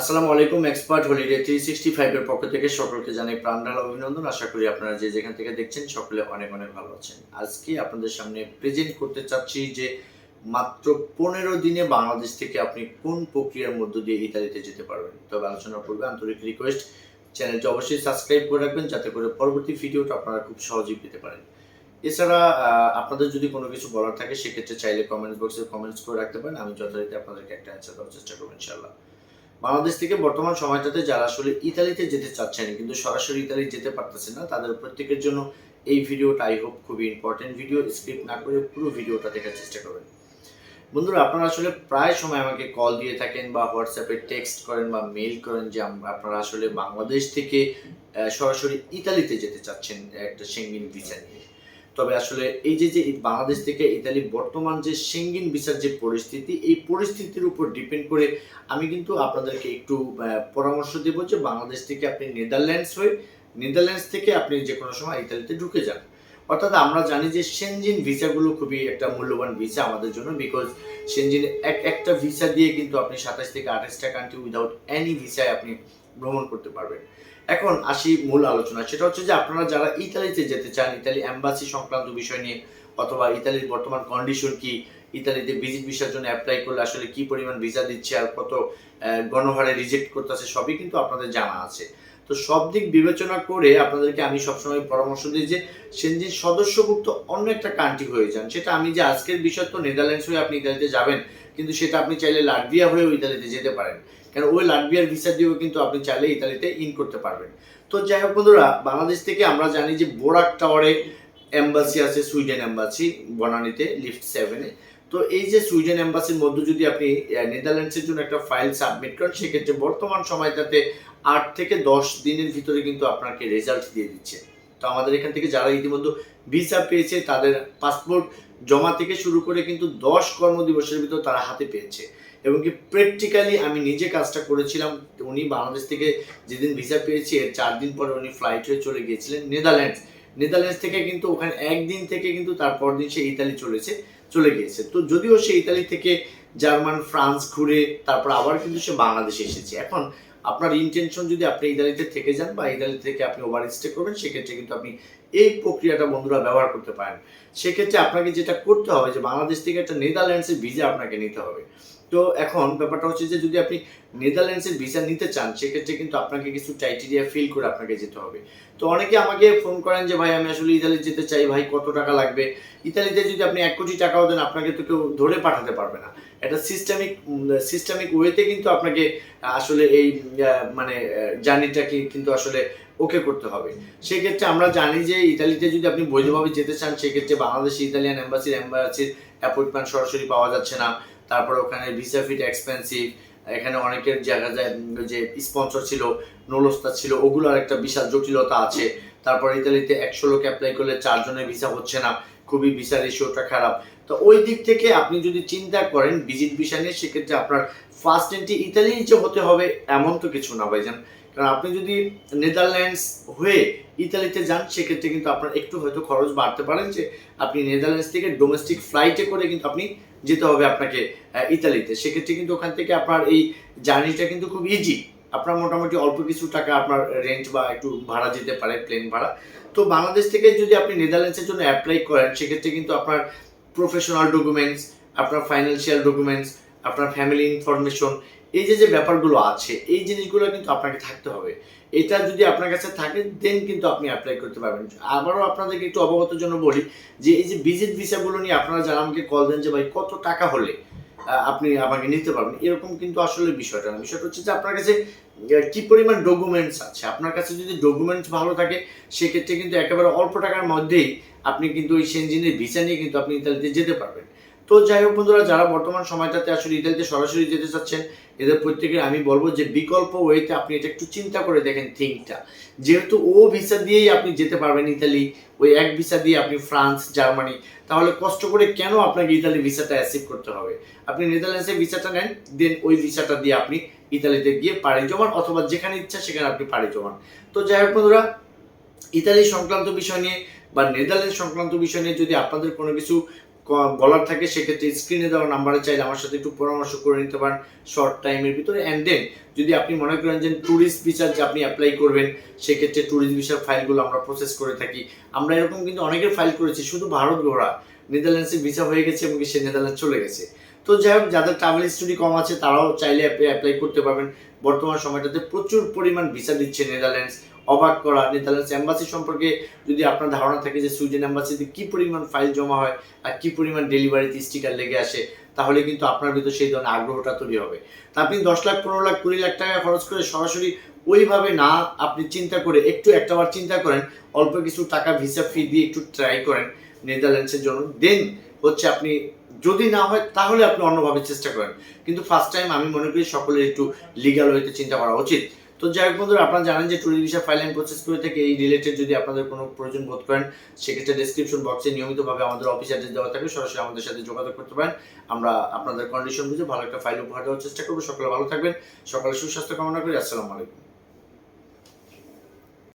আসসালামু আলাইকুম, expert holiday three sixty ফাইভের পক্ষ থেকে সকলকে জানাই প্রাণঢাল অভিনন্দন। আশা করি আপনারা যে যেখান থেকে দেখছেন সকলে অনেক অনেক ভালো আছেন। আজকে আপনাদের সামনে প্রেজেন্ট করতে চাচ্ছি যে মাত্র পনেরো দিনে বাংলাদেশ থেকে আপনি কোন প্রক্রিয়ার মধ্য দিয়ে ইতালিতে যেতে পারবেন। তবে আলোচনা করবে আন্তরিক রিকোয়েস্ট চ্যানেলটি অবশ্যই সাবস্ক্রাইব করে রাখবেন, যাতে করে পরবর্তী ভিডিওটা আপনারা খুব সহজেই পেতে পারেন। এছাড়া আপনাদের যদি কোনো কিছু বলার থাকে, সেক্ষেত্রে চাইলে কমেন্ট বক্সে কমেন্টস করে রাখতে পারেন। আমি যথারীতি আপনাদেরকে একটা অ্যান্সার দেওয়ার চেষ্টা করব ইনশাল্লাহ বাংলাদেশ থেকে বর্তমান সময়টাতে যারা আসলে ইতালিতে যেতে চাচ্ছেন, কিন্তু সরাসরি ইতালি যেতে পারতেছেন না, তাদের প্রত্যেকের জন্য এই ভিডিওটা আই হোপ খুবই ইম্পর্টেন্ট ভিডিও স্কিপ না করে পুরো ভিডিওটা দেখার চেষ্টা করবেন। বন্ধুরা, আপনারা আসলে প্রায় সময় আমাকে কল দিয়ে থাকেন বা হোয়াটসঅ্যাপে টেক্সট করেন বা মেইল করেন যে আপনারা আসলে বাংলাদেশ থেকে সরাসরি ইতালিতে যেতে চাচ্ছেন একটা সেঙ্গিন ভিসা নিয়ে। তবে আসলে এই যে যে বাংলাদেশ থেকে ইতালি বর্তমান যে সেঙ্গিন ভিসার যে পরিস্থিতি, এই পরিস্থিতির উপর ডিপেন্ড করে আমি কিন্তু আপনাদেরকে একটু পরামর্শ দেবো যে বাংলাদেশ থেকে আপনি নেদারল্যান্ডস হয়ে নেদারল্যান্ডস থেকে আপনি যে কোনো সময় ইতালিতে ঢুকে যান। অর্থাৎ আমরা জানি যে সেনজিন ভিসাগুলো খুবই একটা মূল্যবান ভিসা আমাদের জন্য বিকজ সেনজিন এক, একটা ভিসা দিয়ে কিন্তু আপনি সাতাশ থেকে আঠাশটা কান্ট্রি উইদাউট এনি ভিসায় আপনি ভ্রমণ করতে পারবেন। এখন আসি মূল আলোচনা সেটা হচ্ছে যে আপনারা যারা ইতালিতে যেতে চান, ইতালি অ্যাম্বাসি সংক্রান্ত বিষয় নিয়ে অথবা ইতালির বর্তমান কন্ডিশন কি, ইতালিতে ভিজিট ভিসার জন্য অ্যাপ্লাই করলে আসলে কি পরিমাণ ভিসা দিচ্ছে আর কত গণহারে রিজেক্ট করতেছে, সবই কিন্তু আপনাদের জানা আছে। তো সব দিক বিবেচনা করে আপনাদেরকে আমি সবসময় পরামর্শ দিই যে সেনজিন সদস্যভুক্ত অন্য একটা কান্ট্রি হয়ে যান। সেটা আমি যে আজকের বিষয় তো নেদারল্যান্ডস হয়ে আপনি ইতালিতে যাবেন, কিন্তু সেটা আপনি চাইলে লাটভিয়া হয়েও ইতালিতে যেতে পারেন। কারণ ওই লাটভিয়ার ভিসা দিয়েও কিন্তু আপনি চাইলে ইতালিতে ইন করতে পারবেন। তো যাই হোক বন্ধুরা, বাংলাদেশ থেকে আমরা জানি যে বোরাক টাওয়ারে এম্বাসি আছে সুইডেন এম্বাসি বনানীতে লিফট সেভেনে তো এই যে সুইডেন এম্বাসির মধ্যে যদি আপনি নেদারল্যান্ডসের জন্য একটা ফাইল সাবমিট করেন, সেক্ষেত্রে বর্তমান সময়টাতে আট থেকে দশ দিনের ভিতরে কিন্তু আপনাকে রেজাল্ট দিয়ে দিচ্ছে। তো আমাদের এখান থেকে যারা ইতিমধ্যে ভিসা পেয়েছে, তাদের পাসপোর্ট জমা থেকে শুরু করে কিন্তু দশ কর্মদিবসের ভিতর তারা হাতে পেয়েছে। এবং কি প্র্যাকটিক্যালি আমি নিজে কাজটা করেছিলাম। উনি বাংলাদেশ থেকে যেদিন ভিসা পেয়েছি, এর চার দিন পরে উনি ফ্লাইট হয়ে চলে গিয়েছিলেন নেদারল্যান্ডস নেদারল্যান্ডস থেকে কিন্তু ওখানে একদিন থেকে কিন্তু তারপর দিন সে ইতালি চলেছে চলে গিয়েছে। তো যদিও সে ইতালি থেকে জার্মান, ফ্রান্স ঘুরে তারপর আবার কিন্তু সে বাংলাদেশে এসেছে। এখন আপনার ইন্টেনশন যদি আপনি ইতালিতে থেকে যান বা ইতালি থেকে আপনি ওভার স্টে করবেন, সেক্ষেত্রে কিন্তু আপনি এই প্রক্রিয়াটা বন্ধুরা ব্যবহার করতে পারেন। সেক্ষেত্রে আপনাকে যেটা করতে হবে যে, বাংলাদেশ থেকে একটা নেদারল্যান্ডসের ভিসা আপনাকে নিতে হবে। তো এখন ব্যাপারটা হচ্ছে যে যদি আপনি নেদারল্যান্ডসের ভিসা নিতে চান, সেক্ষেত্রে কিন্তু আপনাকে কিছু ক্রাইটেরিয়া ফিল করে আপনাকে যেতে হবে। তো অনেকে আমাকে ফোন করেন যে, ভাই, আমি আসলে ইতালি যেতে চাই, ভাই, কত টাকা লাগবে? ইতালিতে যদি আপনি এক কোটি টাকাও দেন, আপনাকে তো কেউ ধরে পাঠাতে পারবে না। একটা সিস্টেমিক সিস্টেমিক ওয়েতে কিন্তু আপনাকে আসলে এই মানে জার্নিটাকে কিন্তু আসলে ওকে করতে হবে। সেক্ষেত্রে আমরা জানি যে ইতালিতে যদি আপনি বৈধভাবে যেতে চান, সেক্ষেত্রে বাংলাদেশ ইতালিয়ান এম্বাসির এম্বাসির অ্যাপয়েন্টমেন্ট সরাসরি পাওয়া যাচ্ছে না। তারপর ওখানে ভিসা ফিট এক্সপেন্সিভ এখানে অনেকের জায়গা যায় যে স্পন্সর ছিল, নোলস্তা ছিল ওগুলোর একটা বিশাল জটিলতা আছে। তারপর ইতালিতে একশো লোক অ্যাপ্লাই করলে চারজনের ভিসা হচ্ছে না, খুবই ভিসা রেশিওটা খারাপ। তো ওই দিক থেকে আপনি যদি চিন্তা করেন ভিজিট ভিসা নিয়ে, সেক্ষেত্রে আপনার ফার্স্ট এন্ট্রি ইতালি যে হতে হবে, এমন তো কিছু না, ভাইজান। কারণ আপনি যদি নেদারল্যান্ডস হয়ে ইতালিতে যান, সেক্ষেত্রে কিন্তু আপনার একটু হয়তো খরচ বাড়তে পারেন যে, আপনি নেদারল্যান্ডস থেকে ডোমেস্টিক ফ্লাইটে করে কিন্তু আপনি যেতে হবে আপনাকে ইতালিতে। সেক্ষেত্রে কিন্তু ওখান থেকে আপনার এই জার্নিটা কিন্তু খুব ইজি আপনার মোটামুটি অল্প কিছু টাকা আপনার রেন্ট বা একটু ভাড়া যেতে পারে প্লেন ভাড়া। তো বাংলাদেশ থেকে যদি আপনি নেদারল্যান্ডসের জন্য অ্যাপ্লাই করেন, সেক্ষেত্রে কিন্তু আপনার প্রফেশনাল ডকুমেন্টস আপনার ফাইন্যান্সিয়াল ডকুমেন্টস আপনার ফ্যামিলি ইনফরমেশন এই যে যে ব্যাপারগুলো আছে, এই জিনিসগুলো কিন্তু আপনাকে থাকতে হবে। এটা যদি আপনার কাছে থাকে দেন কিন্তু আপনি অ্যাপ্লাই করতে পারবেন। আবারও আপনাদেরকে একটু অবগতের জন্য বলি যে, এই যে ভিজিট ভিসাগুলো নিয়ে আপনারা যারা আমাকে কল দেন যে, ভাই, কত টাকা হলে আপনি আমাকে নিতে পারবেন? এরকম কিন্তু আসলে বিষয়টা না। বিষয়টা হচ্ছে যে, আপনার কাছে কি পরিমাণ ডকুমেন্টস আছে? আপনার কাছে যদি ডকুমেন্টস ভালো থাকে, সেক্ষেত্রে কিন্তু একেবারে অল্প টাকার মধ্যেই আপনি কিন্তু ওই সেনজিনের ভিসা নিয়ে কিন্তু আপনি ইতালিতে যেতে পারবেন। তো যাই হোক বন্ধুরা, যারা বর্তমান সময়টাতে আসলে ইতালিতে সরাসরি যেতে চাচ্ছেন, এদের প্রত্যেকে আমি বলব যে বিকল্প ওয়েতে আপনি এটা একটু চিন্তা করে দেখেন থিঙ্কটা যেহেতু ও ভিসা দিয়েই আপনি যেতে পারবেন ইতালি, ওই এক ভিসা দিয়ে আপনি ফ্রান্স, জার্মানি, তাহলে কষ্ট করে কেন আপনাকে ইতালি ভিসাটা অ্যাসিভ করতে হবে? আপনি নেদারল্যান্ডসের ভিসাটা নেন, দেন ওই ভিসাটা দিয়ে আপনি ইতালিতে গিয়ে পাড়ি জমান, অথবা যেখানে ইচ্ছা সেখানে আপনি পাড়ি জমান। তো যাই হোক বন্ধুরা, ইতালি সংক্রান্ত বিষয় নিয়ে বা নেদারল্যান্ড সংক্রান্ত বিষয় নিয়ে যদি আপনাদের কোনো কিছু বলার থাকে, সেক্ষেত্রে স্ক্রিনে দেওয়া নাম্বারে চাইলে আমার সাথে একটু পরামর্শ করে নিতে পারেন শর্ট টাইমের ভিতরে। অ্যান্ড দেন যদি আপনি মনে করেন যে ট্যুরিস্ট ভিসার যে আপনি অ্যাপ্লাই করবেন, সেক্ষেত্রে ট্যুরিস্ট ভিসার ফাইলগুলো আমরা প্রসেস করে থাকি। আমরা এরকম কিন্তু অনেকের ফাইল করেছি, শুধু ভারত ঘোরা। নেদারল্যান্ডসে ভিসা হয়ে গেছে এবং সে নেদারল্যান্ড চলে গেছে। তো যাই হোক, যাদের ট্রাভেল হিস্টোরি কম আছে, তারাও চাইলে অ্যাপ্লাই করতে পারবেন। বর্তমান সময়টাতে প্রচুর পরিমাণ ভিসা দিচ্ছে নেদারল্যান্ডস অবাক করা। নেদারল্যান্ডস এম্বাসি সম্পর্কে যদি আপনার ধারণা থাকে যে সুইডেন এম্বাসিতে কি পরিমাণ ফাইল জমা হয় আর কি পরিমাণ ডেলিভারিতে স্টিকার লেগে আসে, তাহলে কিন্তু আপনার ভিতর সেই ধরনের আগ্রহটা তৈরি হবে। তা আপনি দশ লাখ, পনেরো লাখ, কুড়ি লাখ টাকা খরচ করে সরাসরি ওইভাবে না আপনি চিন্তা করে একটু একটাবার চিন্তা করেন, অল্প কিছু টাকা ভিসা ফি দিয়ে একটু ট্রাই করেন নেদারল্যান্ডসের জন্য। দেন হচ্ছে আপনি যদি না হয় তাহলে আপনি অন্যভাবে চেষ্টা করেন। কিন্তু ফার্স্ট টাইম আমি মনে করি সকলের একটু লিগাল হইতে চিন্তা করা উচিত। তো যাই হোক বন্ধুরা, আপনারা জানেন যে tourist visa file and process করে থেকে এই রিলেটেড যদি আপনাদের কোনো প্রয়োজন বোধ করেন, সেক্ষেত্রে ডিসক্রিপশন বক্সে নিয়মিতভাবে আমাদের অফিস অ্যাড্রেস দেওয়া থাকবে। সরাসরি আমাদের সাথে যোগাযোগ করতে পারেন। আমরা আপনাদের কন্ডিশন বুঝে ভালো একটা ফাইল উপহার দেওয়ার চেষ্টা করব। সকালে ভালো থাকবেন। সকালে সুস্বাস্থ্য কামনা করি। আসসালামু আলাইকুম।